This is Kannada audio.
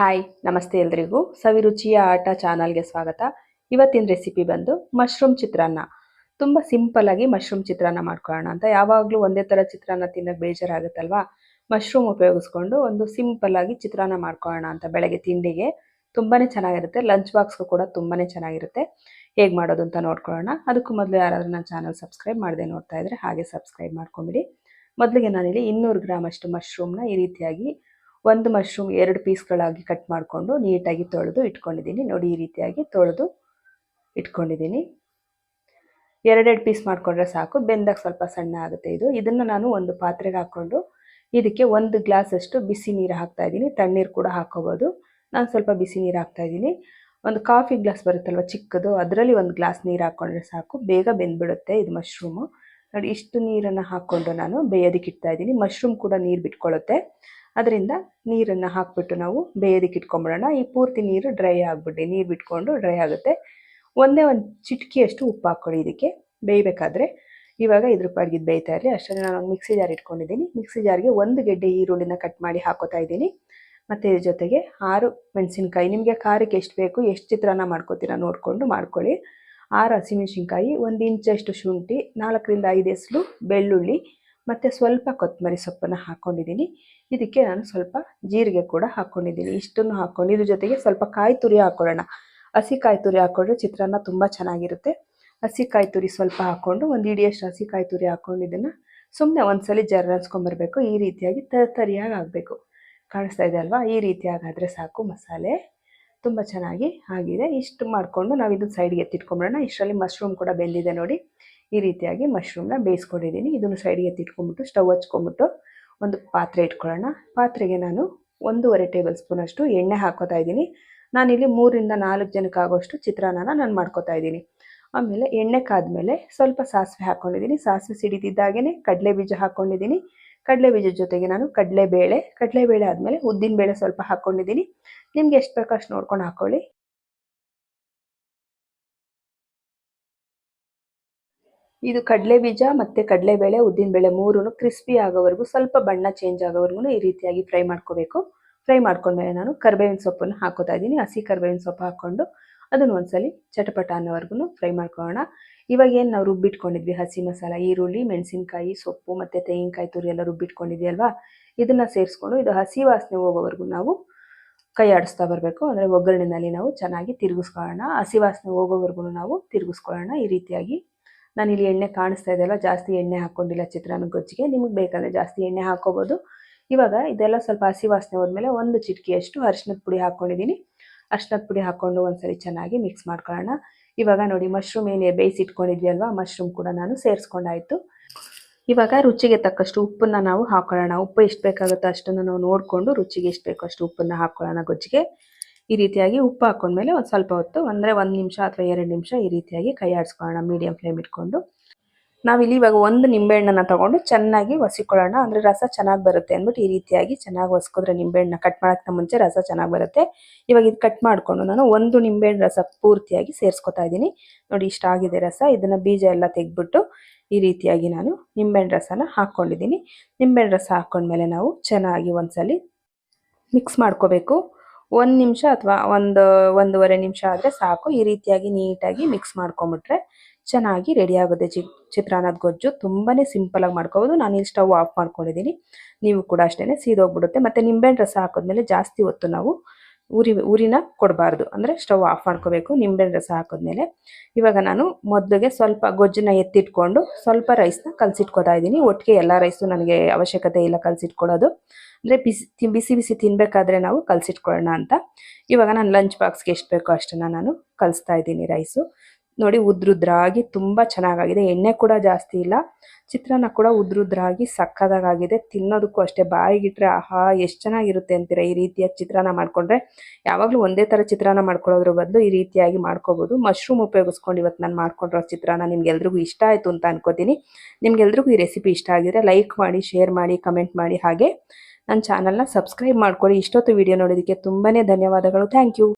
ಹಾಯ್ ನಮಸ್ತೆ ಎಲ್ರಿಗೂ. ಸವಿರುಚಿಯ ಆಟ ಚಾನಲ್ಗೆ ಸ್ವಾಗತ. ಇವತ್ತಿನ ರೆಸಿಪಿ ಬಂದು ಮಶ್ರೂಮ್ ಚಿತ್ರಾನ್ನ. ತುಂಬ ಸಿಂಪಲ್ ಆಗಿ ಮಶ್ರೂಮ್ ಚಿತ್ರಾನ್ನ ಮಾಡ್ಕೊಳ್ಳೋಣ ಅಂತ. ಯಾವಾಗಲೂ ಒಂದೇ ಥರ ಚಿತ್ರಾನ್ನ ತಿನ್ನೋಕ್ಕೆ ಬೇಜಾರಾಗುತ್ತಲ್ವಾ? ಮಶ್ರೂಮ್ ಉಪಯೋಗಿಸ್ಕೊಂಡು ಒಂದು ಸಿಂಪಲ್ ಆಗಿ ಚಿತ್ರಾನ್ನ ಮಾಡ್ಕೊಳ್ಳೋಣ ಅಂತ ಬೆಳಗ್ಗೆ ತಿಂಡಿಗೆ. ತುಂಬಾ ಚೆನ್ನಾಗಿರುತ್ತೆ. ಲಂಚ್ ಬಾಕ್ಸ್ಗೂ ಕೂಡ ತುಂಬಾ ಚೆನ್ನಾಗಿರುತ್ತೆ. ಹೇಗೆ ಮಾಡೋದು ಅಂತ ನೋಡ್ಕೊಳ್ಳೋಣ. ಅದಕ್ಕೂ ಮೊದಲು ಯಾರಾದರೂ ನನ್ನ ಚಾನಲ್ ಸಬ್ಸ್ಕ್ರೈಬ್ ಮಾಡದೆ ನೋಡ್ತಾ ಇದ್ರೆ ಹಾಗೆ ಸಬ್ಸ್ಕ್ರೈಬ್ ಮಾಡ್ಕೊಂಬಿಡಿ. ಮೊದಲಿಗೆ ನಾನಿಲ್ಲಿ ಇನ್ನೂರು ಗ್ರಾಮ್ ಅಷ್ಟು ಮಶ್ರೂಮ್ನ ಈ ರೀತಿಯಾಗಿ ಒಂದು ಮಶ್ರೂಮ್ ಎರಡು ಪೀಸ್ಗಳಾಗಿ ಕಟ್ ಮಾಡಿಕೊಂಡು ನೀಟಾಗಿ ತೊಳೆದು ಇಟ್ಕೊಂಡಿದ್ದೀನಿ. ನೋಡಿ, ಈ ರೀತಿಯಾಗಿ ತೊಳೆದು ಇಟ್ಕೊಂಡಿದ್ದೀನಿ. ಎರಡೆರಡು ಪೀಸ್ ಮಾಡಿಕೊಂಡ್ರೆ ಸಾಕು. ಬೆಂದಾಗ ಸ್ವಲ್ಪ ಸಣ್ಣ ಆಗುತ್ತೆ ಇದು. ಇದನ್ನು ನಾನು ಒಂದು ಪಾತ್ರೆಗೆ ಹಾಕ್ಕೊಂಡು ಇದಕ್ಕೆ ಒಂದು ಗ್ಲಾಸಷ್ಟು ಬಿಸಿ ನೀರು ಹಾಕ್ತಾ ಇದ್ದೀನಿ. ತಣ್ಣೀರು ಕೂಡ ಹಾಕೋಬೋದು ನಾನು ಸ್ವಲ್ಪ ಬಿಸಿ ನೀರು ಹಾಕ್ತಾ ಇದ್ದೀನಿ. ಒಂದು ಕಾಫಿ ಗ್ಲಾಸ್ ಬರುತ್ತಲ್ವ ಚಿಕ್ಕದು, ಅದರಲ್ಲಿ ಒಂದು ಗ್ಲಾಸ್ ನೀರು ಹಾಕ್ಕೊಂಡ್ರೆ ಸಾಕು. ಬೇಗ ಬೆಂದ್ಬಿಡುತ್ತೆ ಇದು ಮಶ್ರೂಮು. ನೋಡಿ, ಇಷ್ಟು ನೀರನ್ನು ಹಾಕ್ಕೊಂಡು ನಾನು ಬೇಯೋದಕ್ಕೆ ಇಡ್ತಾ ಇದ್ದೀನಿ. ಮಶ್ರೂಮ್ ಕೂಡ ನೀರು ಬಿಟ್ಕೊಳ್ಳುತ್ತೆ. ಅದರಿಂದ ನೀರನ್ನು ಹಾಕ್ಬಿಟ್ಟು ನಾವು ಬೇಯೋದಕ್ಕೆ ಇಟ್ಕೊಂಬಿಡೋಣ. ಈ ಪೂರ್ತಿ ನೀರು ಡ್ರೈ ಆಗಿಬಿಡಿ ನೀರು ಬಿಟ್ಕೊಂಡು ಡ್ರೈ ಆಗುತ್ತೆ. ಒಂದೇ ಒಂದು ಚಿಟಕಿಯಷ್ಟು ಉಪ್ಪು ಹಾಕ್ಕೊಳ್ಳಿ ಇದಕ್ಕೆ. ಬೇಯಬೇಕಾದ್ರೆ ಇವಾಗ ಇದ್ರ ಪಾಡ್ಗಿದ್ದು ಬೇಯ್ತಾ ಇರಲಿ. ಅಷ್ಟರಲ್ಲಿ ನಾನು ಮಿಕ್ಸಿ ಜಾರ್ ಇಟ್ಕೊಂಡಿದ್ದೀನಿ. ಮಿಕ್ಸಿ ಜಾರ್ಗೆ ಒಂದು ಗೆಡ್ಡೆ ಈರುಳ್ಳಿನ ಕಟ್ ಮಾಡಿ ಹಾಕೋತಾ ಇದ್ದೀನಿ. ಮತ್ತು ಇದ್ರ ಜೊತೆಗೆ ಆರು ಮೆಣಸಿನ್ಕಾಯಿ. ನಿಮಗೆ ಖಾರಕ್ಕೆ ಎಷ್ಟು ಬೇಕು, ಎಷ್ಟು ಚಿತ್ರಾನ್ನ ಮಾಡ್ಕೋತೀರಾ ನೋಡಿಕೊಂಡು ಮಾಡ್ಕೊಳ್ಳಿ. ಆರು ಹಸಿಮೆಣ್ಸಿನ್ಕಾಯಿ, ಒಂದು ಇಂಚಷ್ಟು ಶುಂಠಿ, ನಾಲ್ಕರಿಂದ ಐದು ಎಸಲು ಬೆಳ್ಳುಳ್ಳಿ ಮತ್ತು ಸ್ವಲ್ಪ ಕೊತ್ತಂಬರಿ ಸೊಪ್ಪನ್ನು ಹಾಕ್ಕೊಂಡಿದ್ದೀನಿ ಇದಕ್ಕೆ ನಾನು ಸ್ವಲ್ಪ ಜೀರಿಗೆ ಕೂಡ ಹಾಕ್ಕೊಂಡಿದ್ದೀನಿ ಇಷ್ಟನ್ನು ಹಾಕ್ಕೊಂಡು ಇದ್ರ ಜೊತೆಗೆ ಸ್ವಲ್ಪ ಕಾಯಿ ತುರಿ ಹಾಕ್ಕೊಳ್ಳೋಣ ಹಸಿ ಕಾಯಿ ತುರಿ ಹಾಕ್ಕೊಂಡ್ರೆ ಚಿತ್ರಾನ್ನ ತುಂಬ ಚೆನ್ನಾಗಿರುತ್ತೆ. ಹಸಿ ಕಾಯಿ ತುರಿ ಸ್ವಲ್ಪ ಹಾಕ್ಕೊಂಡು ಒಂದು ಇಡಿಯಷ್ಟು ಹಸಿ ಕಾಯಿ ತುರಿ ಹಾಕ್ಕೊಂಡು ಇದನ್ನು ಸುಮ್ಮನೆ ಒಂದ್ಸಲಿ ಜರ್ರನ್ಸ್ಕೊಂಬರ್ಬೇಕು ಈ ರೀತಿಯಾಗಿ ತರಿಯಾಗಿ ಆಗಬೇಕು ಕಾಣಿಸ್ತಾ ಇದೆ ಅಲ್ವಾ? ಈ ರೀತಿಯಾಗಿ ಆದರೆ ಸಾಕು ಮಸಾಲೆ. ತುಂಬ ಚೆನ್ನಾಗಿ ಆಗಿದೆ. ಇಷ್ಟು ಮಾಡಿಕೊಂಡು ನಾವು ಇದು ಸೈಡ್ಗೆ ಎತ್ತಿಟ್ಕೊಂಬಿಡೋಣ. ಇಷ್ಟರಲ್ಲಿ ಮಶ್ರೂಮ್ ಕೂಡ ಬೆಂದಿದೆ ನೋಡಿ. ಈ ರೀತಿಯಾಗಿ ಮಶ್ರೂಮ್ನ ಬೇಯಿಸ್ಕೊಂಡಿದ್ದೀನಿ. ಇದನ್ನು ಸೈಡಿಗೆ ಎತ್ತಿಟ್ಕೊಂಬಿಟ್ಟು ಸ್ಟವ್ ಹಚ್ಕೊಂಬಿಟ್ಟು ಒಂದು ಪಾತ್ರೆ ಇಟ್ಕೊಳ್ಳೋಣ. ಪಾತ್ರೆಗೆ ನಾನು ಒಂದೂವರೆ ಟೇಬಲ್ ಸ್ಪೂನಷ್ಟು ಎಣ್ಣೆ ಹಾಕೋತಾ ಇದ್ದೀನಿ. ನಾನಿಲ್ಲಿ ಮೂರಿಂದ ನಾಲ್ಕು ಜನಕ್ಕೆ ಆಗೋಷ್ಟು ಚಿತ್ರಾನ್ನ ನಾನು ಮಾಡ್ಕೋತಾ ಇದ್ದೀನಿ. ಆಮೇಲೆ ಎಣ್ಣೆ ಕಾದ್ಮೇಲೆ ಸ್ವಲ್ಪ ಸಾಸಿವೆ ಹಾಕ್ಕೊಂಡಿದ್ದೀನಿ ಸಾಸಿವೆ ಸಿಡಿದಿದ್ದಾಗೇ ಕಡಲೆ ಬೀಜ ಹಾಕ್ಕೊಂಡಿದ್ದೀನಿ ಕಡಲೆ ಬೀಜದ ಜೊತೆಗೆ ನಾನು ಕಡಲೆಬೇಳೆ ಕಡಲೆಬೇಳೆ ಆದಮೇಲೆ ಉದ್ದಿನ ಬೇಳೆ ಸ್ವಲ್ಪ ಹಾಕ್ಕೊಂಡಿದ್ದೀನಿ ನಿಮ್ಗೆ ಎಷ್ಟು ಬೇಕೋ ಅಷ್ಟು ನೋಡ್ಕೊಂಡು ಹಾಕ್ಕೊಳ್ಳಿ ಇದು ಕಡಲೆ ಬೀಜ ಮತ್ತು ಕಡಲೆಬೇಳೆ ಉದ್ದಿನಬೇಳೆ ಮೂರೂ ಕ್ರಿಸ್ಪಿ ಆಗೋವರೆಗೂ ಸ್ವಲ್ಪ ಬಣ್ಣ ಚೇಂಜ್ ಆಗೋವರೆಗೂ ಈ ರೀತಿಯಾಗಿ ಫ್ರೈ ಮಾಡ್ಕೋಬೇಕು. ಫ್ರೈ ಮಾಡ್ಕೊಂಡ್ಮೇಲೆ ನಾನು ಕರ್ಬೇವಿನ ಸೊಪ್ಪನ್ನು ಹಾಕೋತಾ ಇದ್ದೀನಿ. ಹಸಿ ಕರ್ಬೇವಿನ ಸೊಪ್ಪು ಹಾಕ್ಕೊಂಡು ಅದನ್ನು ಒಂದ್ಸಲಿ ಚಟಪಟ ಅನ್ನೋವರೆಗೂ ಫ್ರೈ ಮಾಡ್ಕೊಳ್ಳೋಣ. ಇವಾಗ ಏನು ನಾವು ರುಬ್ಬಿಟ್ಕೊಂಡಿದ್ವಿ? ಹಸಿ ಮಸಾಲ, ಈರುಳ್ಳಿ, ಮೆಣಸಿನಕಾಯಿ, ಸೊಪ್ಪು ಮತ್ತು ತೆಂಗಿನಕಾಯಿ ತುರಿ ಎಲ್ಲ ರುಬ್ಬಿಟ್ಕೊಂಡಿದ್ವಿ ಅಲ್ವಾ ಇದನ್ನು ಸೇರಿಸ್ಕೊಂಡು ಇದು ಹಸಿ ವಾಸನೆ ಹೋಗೋವರೆಗೂ ನಾವು ಕೈ ಆಡಿಸ್ತಾ ಬರಬೇಕು. ಅಂದರೆ ಒಗ್ಗರಣೆನಲ್ಲಿ ನಾವು ಚೆನ್ನಾಗಿ ತಿರುಗಿಸ್ಕೊಳ್ಳೋಣ. ಹಸಿ ವಾಸನೆ ಹೋಗೋವರೆಗೂ ನಾವು ತಿರುಗಿಸ್ಕೊಳ್ಳೋಣ. ಈ ರೀತಿಯಾಗಿ ನಾನು ಇಲ್ಲಿ ಎಣ್ಣೆ ಕಾಣಿಸ್ತಾ ಇದೆಯಲ್ಲ ಜಾಸ್ತಿ ಎಣ್ಣೆ ಹಾಕ್ಕೊಂಡಿಲ್ಲ ಚಿತ್ರಾನ್ನ ಗೊಜ್ಜಿಗೆ. ನಿಮಗೆ ಬೇಕಂದರೆ ಜಾಸ್ತಿ ಎಣ್ಣೆ ಹಾಕ್ಕೋಬೋದು. ಇವಾಗ ಇದೆಲ್ಲ ಸ್ವಲ್ಪ ಹಸಿ ವಾಸನೆ ಹೋದ್ಮೇಲೆ ಒಂದು ಚಿಟಕಿಯಷ್ಟು ಅರಿಶಿನದ ಪುಡಿ ಹಾಕ್ಕೊಂಡಿದ್ದೀನಿ. ಅರಿಶಿನದ ಪುಡಿ ಹಾಕ್ಕೊಂಡು ಒಂದ್ಸರಿ ಚೆನ್ನಾಗಿ ಮಿಕ್ಸ್ ಮಾಡ್ಕೊಳ್ಳೋಣ. ಇವಾಗ ನೋಡಿ, ಮಶ್ರೂಮ್ ಏನೇ ಬೇಯಿಸಿಟ್ಕೊಂಡಿದ್ವಿ ಅಲ್ವಾ? ಮಶ್ರೂಮ್ ಕೂಡ ನಾನು ಸೇರಿಸ್ಕೊಂಡಾಯಿತು. ಇವಾಗ ರುಚಿಗೆ ತಕ್ಕಷ್ಟು ಉಪ್ಪನ್ನು ನಾವು ಹಾಕೊಳ್ಳೋಣ. ಉಪ್ಪು ಎಷ್ಟು ಬೇಕಾಗುತ್ತೋ ಅಷ್ಟನ್ನು ನಾವು ನೋಡಿಕೊಂಡು ರುಚಿಗೆ ಎಷ್ಟು ಬೇಕೋ ಅಷ್ಟು ಉಪ್ಪನ್ನು ಹಾಕ್ಕೊಳ್ಳೋಣ ಗೊಜ್ಜಿಗೆ. ಈ ರೀತಿಯಾಗಿ ಉಪ್ಪು ಹಾಕೊಂಡ್ಮೇಲೆ ಒಂದು ಸ್ವಲ್ಪ ಹೊತ್ತು, ಅಂದರೆ ಒಂದು ನಿಮಿಷ ಅಥವಾ ಎರಡು ನಿಮಿಷ ಈ ರೀತಿಯಾಗಿ ಕೈ ಆಡಿಸ್ಕೊಳ್ಳೋಣ ಮೀಡಿಯಂ ಫ್ಲೇಮ್ ಇಟ್ಕೊಂಡು ನಾವಿಲ್ಲಿ ಇವಾಗ ಒಂದು ನಿಂಬೆಹಣ್ಣನ್ನು ತಗೊಂಡು ಚೆನ್ನಾಗಿ ಒಸಿಕೊಳ್ಳೋಣ. ಅಂದರೆ ರಸ ಚೆನ್ನಾಗಿ ಬರುತ್ತೆ ಅಂದ್ಬಿಟ್ಟು ಈ ರೀತಿಯಾಗಿ ಚೆನ್ನಾಗಿ ಒಸ್ಕೋದ್ರೆ ನಿಂಬೆಹಣ್ಣ ಕಟ್ ಮಾಡೋಕ್ಕಿಂತ ಮುಂಚೆ ರಸ ಚೆನ್ನಾಗಿ ಬರುತ್ತೆ. ಇವಾಗ ಇದು ಕಟ್ ಮಾಡಿಕೊಂಡು ನಾನು ಒಂದು ನಿಂಬೆಹಣ್ಣು ರಸ ಪೂರ್ತಿಯಾಗಿ ಸೇರಿಸ್ಕೊತಾ ಇದ್ದೀನಿ. ನೋಡಿ ಇಷ್ಟ ಆಗಿದೆ ರಸ. ಇದನ್ನು ಬೀಜ ಎಲ್ಲ ತೆಗೆದ್ಬಿಟ್ಟು ಈ ರೀತಿಯಾಗಿ ನಾನು ನಿಂಬೆಹಣ್ಣು ರಸನ ಹಾಕ್ಕೊಂಡಿದ್ದೀನಿ ನಿಂಬೆಹಣ್ಣು ರಸ ಹಾಕ್ಕೊಂಡ್ಮೇಲೆ ನಾವು ಚೆನ್ನಾಗಿ ಒಂದ್ಸಲಿ ಮಿಕ್ಸ್ ಮಾಡ್ಕೋಬೇಕು. ಒಂದು ನಿಮಿಷ ಅಥವಾ ಒಂದು, ಒಂದೂವರೆ ನಿಮಿಷ ಆದರೆ ಸಾಕು. ಈ ರೀತಿಯಾಗಿ ನೀಟಾಗಿ ಮಿಕ್ಸ್ ಮಾಡ್ಕೊಂಬಿಟ್ರೆ ಚೆನ್ನಾಗಿ ರೆಡಿ ಆಗುತ್ತೆ ಚಿ ಚಿತ್ರಾನ್ನದ ಗೊಜ್ಜು. ತುಂಬಾ ಆಗಿ ಮಾಡ್ಕೋಬೋದು. ನಾನು ಇಲ್ಲಿ ಸ್ಟವ್ ಆಫ್ ಮಾಡ್ಕೊಂಡಿದ್ದೀನಿ ನೀವು ಕೂಡ ಅಷ್ಟೇ ಸೀದೋಗ್ಬಿಡುತ್ತೆ. ಮತ್ತು ನಿಂಬೆಹಣ್ಣು ರಸ ಹಾಕಿದ್ಮೇಲೆ ಜಾಸ್ತಿ ಹೊತ್ತು ನಾವು ಉರಿ ಉರಿನ ಕೊಡಬಾರ್ದು. ಅಂದರೆ ಸ್ಟವ್ ಆಫ್ ಮಾಡ್ಕೋಬೇಕು, ನಿಂಬೆ ರಸ ಹಾಕಿದ್ಮೇಲೆ. ಇವಾಗ ನಾನು ಮೊದಲಿಗೆ ಸ್ವಲ್ಪ ಗೊಜ್ಜನ್ನ ಎತ್ತಿಟ್ಕೊಂಡು ಸ್ವಲ್ಪ ರೈಸ್ನ ಕಲಸಿಟ್ಕೋತಾ ಇದ್ದೀನಿ. ಒಟ್ಟಿಗೆ ಎಲ್ಲ ರೈಸು ನನಗೆ ಅವಶ್ಯಕತೆ ಇಲ್ಲ ಕಲಸಿಟ್ಕೊಳ್ಳೋದು ಅಂದರೆ ಬಿಸಿ ಬಿಸಿ ಬಿಸಿ ತಿನ್ನಬೇಕಾದ್ರೆ ನಾವು ಕಲಸಿಟ್ಕೊಳ್ಳೋಣ ಅಂತ. ಇವಾಗ ನಾನು ಲಂಚ್ ಬಾಕ್ಸ್ಗೆ ಎಷ್ಟು ಬೇಕೋ ಅಷ್ಟನ್ನು ನಾನು ಕಲಿಸ್ತಾ ಇದ್ದೀನಿ ರೈಸು ನೋಡಿ ಉದ್ರುದ್ರಾಗಿ ತುಂಬ ಚೆನ್ನಾಗಾಗಿದೆ. ಎಣ್ಣೆ ಕೂಡ ಜಾಸ್ತಿ ಇಲ್ಲ. ಚಿತ್ರಾನ್ನ ಕೂಡ ಉದ್ರುದ್ರಾಗಿ ಸಕ್ಕದಾಗಿದೆ ತಿನ್ನೋದಕ್ಕೂ ಅಷ್ಟೇ ಬಾಯಿಗಿಟ್ರೆ, ಆಹಾ, ಎಷ್ಟು ಚೆನ್ನಾಗಿರುತ್ತೆ ಅಂತೀರಾ ಈ ರೀತಿಯ ಚಿತ್ರಾನ್ನ ಮಾಡಿಕೊಂಡ್ರೆ. ಯಾವಾಗಲೂ ಒಂದೇ ಥರ ಚಿತ್ರಾನ್ನ ಮಾಡ್ಕೊಳ್ಳೋದ್ರ ಬದಲು ಈ ರೀತಿಯಾಗಿ ಮಾಡ್ಕೋಬೋದು. ಮಶ್ರೂಮ್ ಉಪಯೋಗಿಸ್ಕೊಂಡು ಇವತ್ತು ನಾನು ಮಾಡ್ಕೊಂಡಿರೋ ಚಿತ್ರಾನ್ನ ನಿಮ್ಗೆಲ್ರಿಗೂ ಇಷ್ಟ ಆಯಿತು ಅಂತ ಅನ್ಕೋತೀನಿ. ನಿಮ್ಗೆಲ್ರಿಗೂ ಈ ರೆಸಿಪಿ ಇಷ್ಟ ಆಗಿದ್ರೆ ಲೈಕ್ ಮಾಡಿ, ಶೇರ್ ಮಾಡಿ, ಕಮೆಂಟ್ ಮಾಡಿ. ಹಾಗೆ ನನ್ನ ಚಾನಲ್ನ ಸಬ್ಸ್ಕ್ರೈಬ್ ಮಾಡ್ಕೊಳ್ಳಿ. ಇಷ್ಟೊತ್ತು ವಿಡಿಯೋ ನೋಡೋದಕ್ಕೆ ತುಂಬಾ ಧನ್ಯವಾದಗಳು. Thank you.